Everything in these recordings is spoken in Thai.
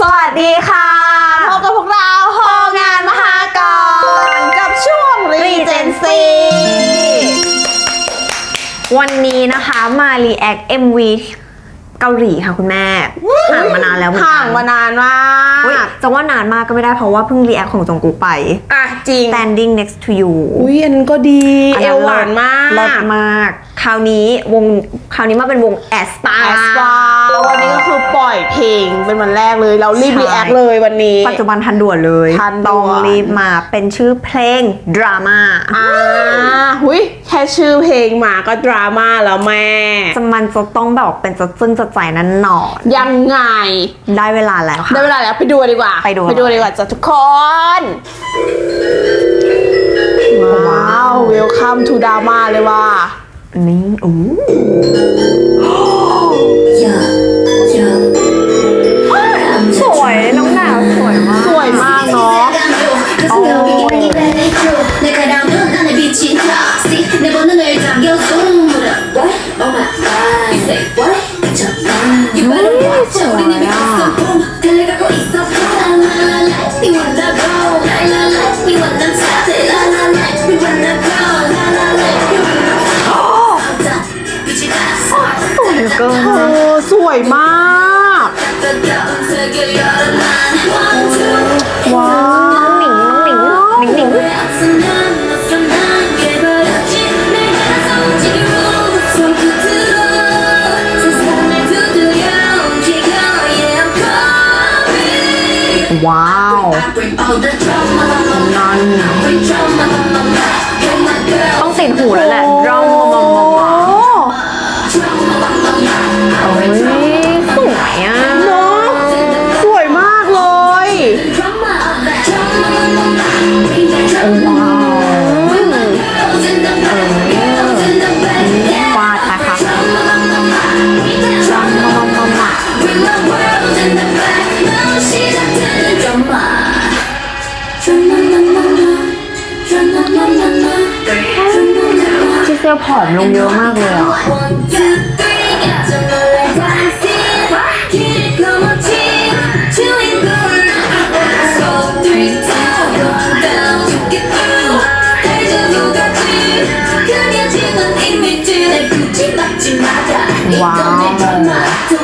สวัสดีค่ะพบกับพวกเราโฮงานมหากรกับช่วง Regency วันนี้นะคะมา react MV เกาหลีค่ะคุณแม่ห่างมานานแล้วเหมือนห่ากังนมานานมาอุ๊ยกจะว่านานมากก็ไม่ได้เพราะว่าเพิ่ง react ของจงกุ๊กไป อะจริง Standing next to you อุ้ยอันนั้นก็ดีเอวหวานมาก ลดมาก คราวนี้วงคราวนี้มาเป็นวงแอสตา แอสปา วันนี้ก็คือปล่อยเพลงเป็นวันแรกเลย เรารีบใช่รีแอคเลยวันนี้ ปัจจุบันทันด่วนเลยทันด่วน ต้องรีบมาเป็นชื่อเพลงดราม่าอ่าหุยแค่ชื่อเพลงมาก็ดราม่าแล้วแม่ จะมันจะต้องแบบเป็นจะซึ้งจะใจนั้นหนอนยังไง ได้เวลาแล้วค่ะได้เวลาแล้วไปดูดีกว่า ไปดู ไปดูดีกว่าจ้ะทุกคน ว้าว เวลคัมทูดราม่าเลยว่า นี่โอ้ส สวยเกินเออสวยมาก I bring all the drama นั่น อผอมลงเยอะมากเลยอะว้าว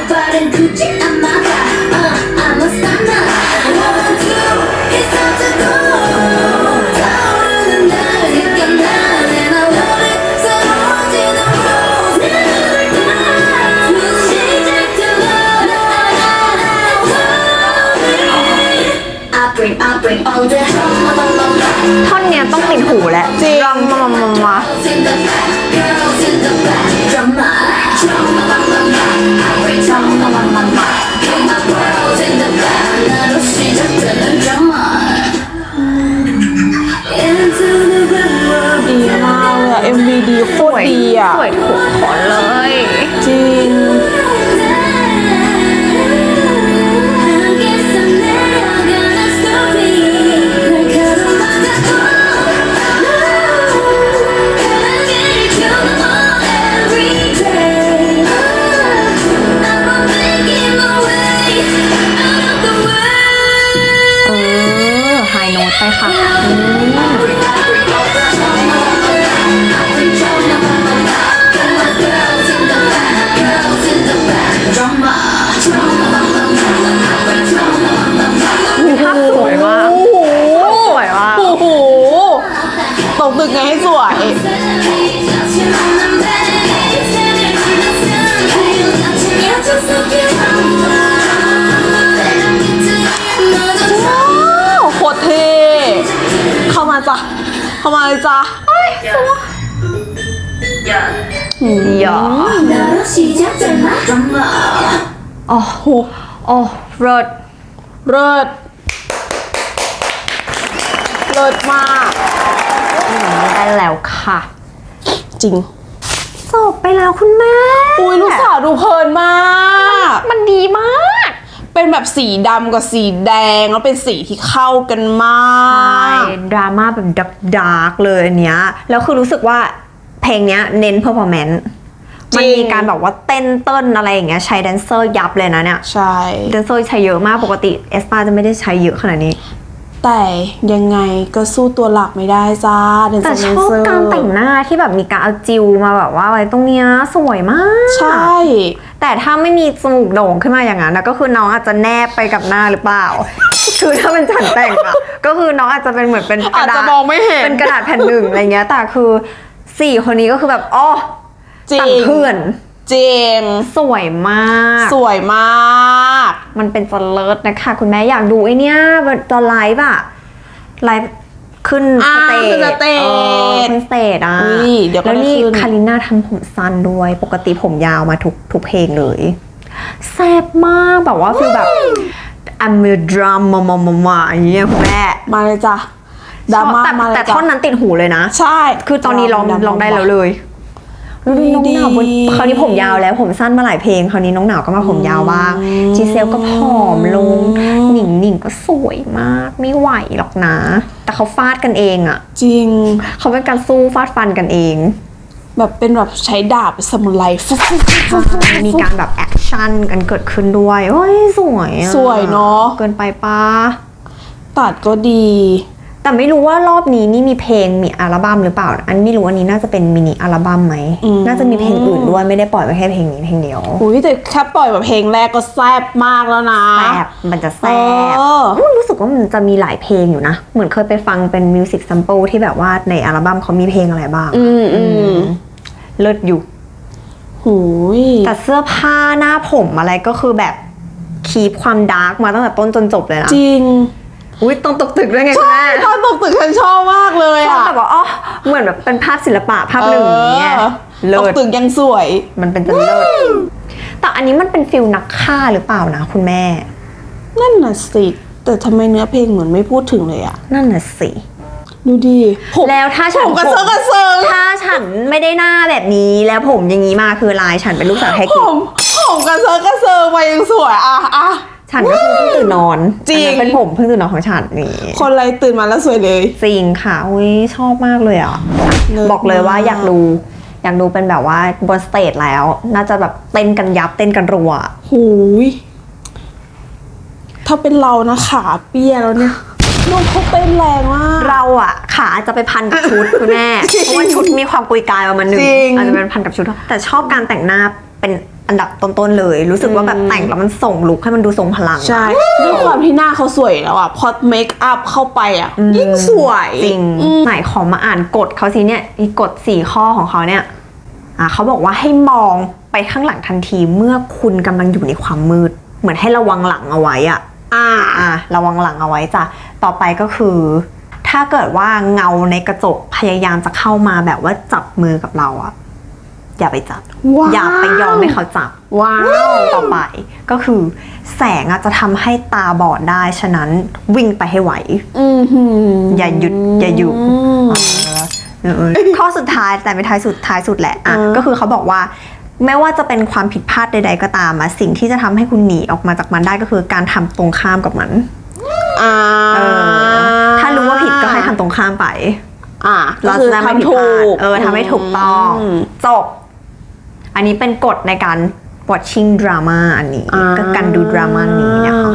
ท่อนเนี้ยต้องติดหูแหละจริงมามามามาดีมากเลยเอ็มวีดีโคตรดีอะ สวยถูกขอนเลย จริง เข้ามาเลยจ้ะอย่าโอ้โหโอ้เริดเริดเริดมากไปแล้วค่ะ จริง จบไปแล้วคุณแม่ อุ้ยลูกสาวดูเพลินมาก มันดีมาก เป็นแบบสีดำกับสีแดง แล้วเป็นสีที่เข้ากันมใช่ากดราม่าแบบดักดาร์กเลยอันเนี้ยแล้วคือรู้สึกว่าเพลงเนี้ยเน้นเพอร์ฟอร์แมนซ์มันจริงมีการแบบว่าเต้นเต้นอะไรอย่างเงี้ยใช้แดนเซอร์ยับเลยนะเนี่ยใช่ แดนเซอร์ใช้เยอะมากปกติเอสปาจะไม่ได้ใช้เยอะขนาดนี้ แต่ยังไงก็สู้ตัวหลักไม่ได้จ้าเดนแต่เซอร์ชอบการแต่งหน้าที่แบบมีการเอาจิวมาแบบว่าไว้ตรงเนี้ยสวยมาก ใช่ แต่ถ้าไม่มีจมูกโด่งขึ้นมาอย่างนั้นนะก็คือน้องอาจจะแนบไปกับหน้าหรือเปล่า คือถ้าเป็นฉันแต่งอะก็คือน้องอาจจะเป็นเหมือนเป็นกอาจระดาจะษมองไม่เห็น เป็นกระดาษแผ่นหนึ่งอะไรเงี้ย แต่คือสี่คนนี้ก็คือแบบอ๋อจริสั่งงเพื่อน จริง สวยมาก สวยมาก มันเป็นจะเลิศนะคะ คุณแม่อยากดูไอเนี้ยตอนไลฟ์อะไลฟ์ ขึ้นอ่าสเตจขึ้นสเตจ ออขึ้นสเตจอะอุ้ยเดี๋ยวก็แล้วได้นี่ขึ้น คาริน่าทำผมสั้นด้วย ปกติผมยาวมาทุกทุกเพลงเลยแซ่บมากแบบว่าฟีลแบบ I'm a drama มามามาอย่างเงี้ยคุณแม่มาเลยจ้ะดราม่าแต่มาเลยแต่จ้ะท่อนนั้นติดหูเลยนะ ใช่คือตอนนี้ร้องดราม่าร้องได้แล้วเลยดูน้องหนาวบนดีคราวนี้ผมยาวแล้วผมสั้นมาหลายเพลง คราวนี้น้องหนาวก็มาผมยาวบ้าง จีเซลก็ผอมลง หนิงหนิงก็สวยมาก ไม่ไหวหรอกนะ แต่เขาฟาดกันเองอะจริง เขาเป็นการสู้ฟาดฟันกันเอง แบบเป็นแบบใช้ดาบเป็นสมุไรฟุ๊บฟุ๊บฟุ๊บฟุ๊บฟุ๊บมีการแบบแอคชั่นกันเกิดขึ้นด้วยโอ้ยสวยอะสวยเนอะเกินไปปะตัดก็ดี แต่ไม่รู้ว่ารอบนี้นี่มีเพลงมีอัลบั้มหรือเปล่า อันไม่รู้อันนี้น่าจะเป็นมินิอัลบั้มไหมอืม น่าจะมีเพลงอื่นด้วยไม่ได้ปล่อยไว้แค่เพลงนี้เพลงเดียวอุ้ยแต่แค่ปล่อยแบบเพลงแรกก็แซ่บมากแล้วนะแซบมันจะแซบเออมันรู้สึกว่ามันจะมีหลายเพลงอยู่นะ เหมือนเคยไปฟังเป็นมิวสิกซัมเปิลที่แบบว่าในอัลบั้มเขามีเพลงอะไรบ้าง อืมอืมเลิศอยู่ หูยแต่เสื้อผ้าหน้าผมอะไรก็คือแบบคีปความดาร์กมาตั้งแต่ต้นจนจบเลยนะ จริง อุ้ยตรงตกตึกด้วยไงคุณใช่แม่ ตอนตกตึกฉันชอบมากเลยชอบอะแบบว่าอ๋อเหมือนแบบเป็นภาพศิลปะภาพหนึ่งอย่างเงี้ยเออเลิตกศตึกยังสวย มันเป็นจะเลิศแต่อันนี้มันเป็นฟิลนักฆ่าหรือเปล่านะคุณแม่ นั่นน่ะสิแต่ทำไมเนื้อเพลงเหมือนไม่พูดถึงเลยอะนั่นน่ะสิ ดูดิผมแล้วถ้าฉันผมกระเซิงกระเซิงถ้าฉันไม่ได้หน้าแบบนี้แล้วผมอย่างนี้มาคือลายฉันเป็นลูกสาวไทยผกิจมผมกระเซิงกระเซิงมายังสวยอะอะ ฉันก็คือเพิ่งตื่นนอนจริง อันนั้นเป็นผมเพิ่งตื่นนอนของฉันนี่คนอะไรตื่นมาแล้วสวยเลย จริงค่ะอุ้ยชอบมากเลยอะ เลิศบอกเลยว่ามาก อยากดู อยากดูเป็นแบบว่าบนสเตจแล้ว น่าจะแบบเต้นกันยับเต้นกันรัว หูย ถ้าเป็นเรานะขาเปี้ยแล้วเนี่ยน้องเขาเต้นแรงมาก เราอะขาอาจจะไปพันกับชุด คุณแม่เพราะว่าชุดมีความกุยกายประมาณหนึงจริง อาจจะเป็นพันกับชุด แต่ชอบการแต่งหน้าเป็น อันดับต้นๆเลย รู้สึกว่าแบบแต่งแล้วมันส่งลุคให้มันดูทรงพลัง ใช่ด้วยความที่หน้าเขาสวยแล้วอะพอเมคอัพเข้าไปอะยิ่งสวยจริงอืมไหนขอมาอ่านกฎเขาสิเนี่ยอีกฎสี่ข้อของเขาเนี่ยอะเขาบอกว่าให้มองไปข้างหลังทันทีเมื่อคุณกำลังอยู่ในความมืด เหมือนให้ระวังหลังเอาไว้อะอ่าอะระวังหลังเอาไว้จ้ะต่อไปก็คือ ถ้าเกิดว่าเงาในกระจกพยายามจะเข้ามาแบบว่าจับมือกับเราอะ อย่าไปจับ ว้าว อย่าไปยอมให้เขาจับ ว้าว ต่อไปก็คือ แสงอาจจะทำให้ตาบอดได้ ฉะนั้นวิ่งไปให้ไหว อือหืออย่าหยุดอย่าหยุด ม เออข้อสุดท้ายแต่ไม่ท้ายสุดท้ายสุดแหละอะอ่าก็คือเขาบอกว่า ไม่ว่าจะเป็นความผิดพลาดใด ๆ ก็ตามอะสิ่งที่จะทำให้คุณหนีออกมาจากมันได้ก็คือการทำตรงข้ามกับมันอ่าเออถ้ารู้ว่าผิดก็ให้ทำตรงข้ามไปอ่าเราจะได้ไม่ผิดพลาดเออทำให้ถูกต้องมจบ อันนี้เป็นกฎในการ watching drama อันนี้ อ่า ก็การดูดราม่านี้นะคะ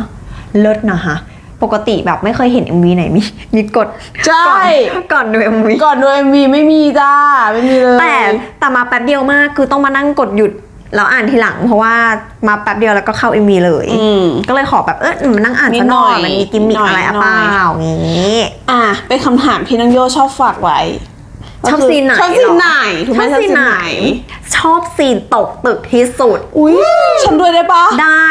เลิศนะคะ ปกติแบบไม่เคยเห็น MV ไหนมีมีกฎใช่ ก่อนก่อนดู MV ก่อนดู MV ไม่มีจ้า ไม่มีเลยแต่แต่มาแป๊บเดียวมากคือต้องมานั่งกดหยุดแล้วอ่านทีหลัง เพราะว่ามาแป๊บเดียวแล้วก็เข้า MV เลย อืม ก็เลยขอแบบเออมานั่งอ่านนิซะดหหน่น่ออยยมันมีกิมมิคหน่อยอะไรอะหน่เปอย ล่าอย่างงี้ อะเป็นคำถามที่น้องโยชอบฝากไว้ ชอบซีนไหนชอบซีนไหนเหรอถูกไหมชอบซีนไหน ชอบซีนตกตึกที่สุด อุ้ยฉันด้วยได้ปะได้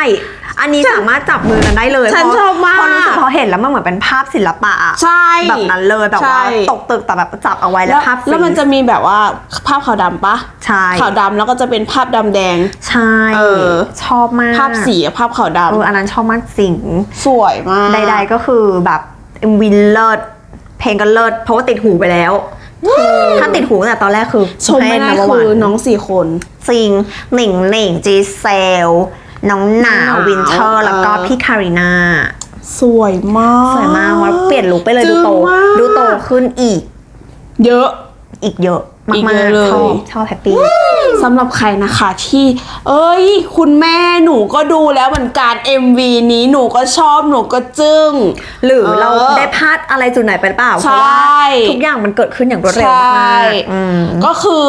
อันนี้สามารถจับมือกันได้เลยฉันเพระชอบมากเพราะรู้สึกพอเห็นแล้วมันเหมือนเป็นภาพศิลปะอะใช่แบบนั้นเลยแบบว่าใช่ตกตึกแต่แบบจับเอาไว้แล้แล้ววภาพแล้วมันจะมีแบบว่าภาพขาวดำปะใช่ขาวดำแล้วก็จะเป็นภาพดำแดงใช่เออชอบมากภาพสีกับภาพขาวเออดำอันนั้นชอบมากจริงสวยมากใด ๆก็คือแบบวินเลิศเพลงก็เลิศเพราะว่าติดหูไปแล้ว ถ้าติดหูตั้งแต่ตอนแรกคือชมไม่ได้ให้ number คือ one น้องสี่คนจริงหนิงหนิงจีเซล น้องหนาวหนาววินเทอร์ แล้วก็เออพี่คาริน่าสวยมาก สวยมากว่าเปลี่ยนลุคไปเลยจึ้ดูงโตมากดูโตขึ้นอีก เยอะอีกเยอะอีกมาเยกอะเลยๆชอบชอบแฮปปี้ สำหรับใครนะคะที่ เอ้ย คุณแม่หนูก็ดูแล้วเหมือนกัน MV นี้หนูก็ชอบหนูก็จึ้ง หรือเออเราได้พลาดอะไรจุดไหนไปหรือเปล่าใช่เพราะว่าทุกอย่างมันเกิดขึ้นอย่างรวดเร็วใช่มากๆอืมก็คือ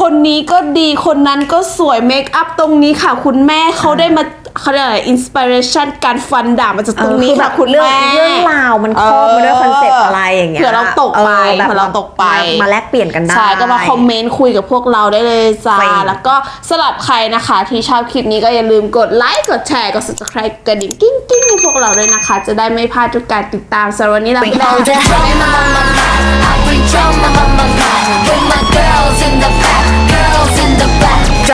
คนนี้ก็ดีคนนั้นก็สวยเมคอัพตรงนี้ค่ะ คุณแม่เขาได้มา เขาเรียกอะไรอินสปิเรชันการฟันดาบมาจากตรงนี้เออคือแบค่ะบคุณเรื่องแม่ เรื่องราวมันครอบมาด้วยคอนเซ็ปต์อะไรอย่างเงี้ยเผื่อเราตกไปออแบบเผื่อเราตกไป มามาแลกเปลี่ยนกันได้ ใช่ก็มาคอมเมนต์คุยกับพวกเราได้เลยจ้าจริงแล้วก็สำหรับใครนะคะ ที่ชอบคลิปนี้ก็อย่าลืมกดไลค์กดแชร์กด subscribe กระดิ่งกิ้งกิ้งให้พวกเราด้วยนะคะ จะได้ไม่พลาดทุกการติดตามสำหรับวันนี้ลาไปแล้ว Hold it drum on my mind. I bring drum on my mind. With my girls in the back, girls in the back.